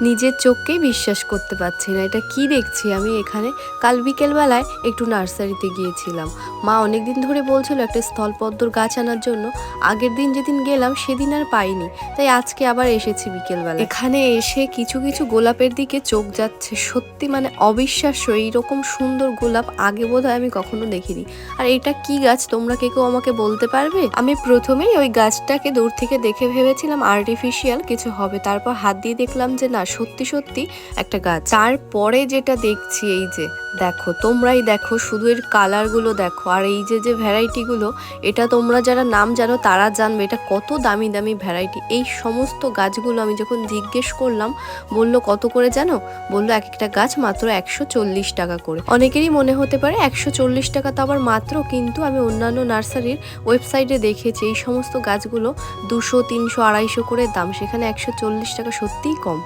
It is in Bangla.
নিজের চোখকেই বিশ্বাস করতে পারছি না। এটা কি দেখছি? আমি এখানে কাল বিকেলবেলায় একটু নার্সারিতে গিয়েছিলাম। মা অনেক দিন ধরে বলছিল একটা স্থলপদ্মর গাছ আনার জন্য। আগের দিন যেদিন গেলাম, সেদিন আর পাইনি। তাই আজকে আবার এসেছি বিকেলবেলা এখানে এসে কিছু কিছু গোলাপের দিকে চোখ যাচ্ছে। সত্যি মানে অবিশ্বাস্য, এইরকম সুন্দর গোলাপ আগে বোধহয় আমি কখনো দেখিনি। আর এটা কি গাছ? তোমরা কে কেউ আমাকে বলতে পারবে? আমি প্রথমেই ওই গাছটাকে দূর থেকে দেখে ভেবেছিলাম আর্টিফিশিয়াল কিছু হবে। তারপর হাত দিয়ে দেখলাম যে না সত্যি সত্যি একটা গাছ। তারপরে যেটা দেখছি এই যে, দেখো, তোমরাই দেখো, শুধু এর কালারগুলো দেখো। আর এই যে যে ভ্যারাইটিগুলো, এটা তোমরা যারা নাম জানো, তারা জানবে এটা কত দামি দামি ভ্যারাইটি। এই সমস্ত গাছগুলো আমি যখন জিজ্ঞেস করলাম, বলল, কত করে জানো? বলল, এক একটা গাছ মাত্র একশো চল্লিশ টাকা করে। অনেকেরই মনে হতে পারে একশো চল্লিশ টাকা তো আবার মাত্র, কিন্তু আমি অন্যান্য নার্সারির ওয়েবসাইটে দেখেছি, এই সমস্ত গাছগুলো দুশো, তিনশো, আড়াইশো করে দাম। সেখানে একশো চল্লিশ টাকা সত্যিই কম।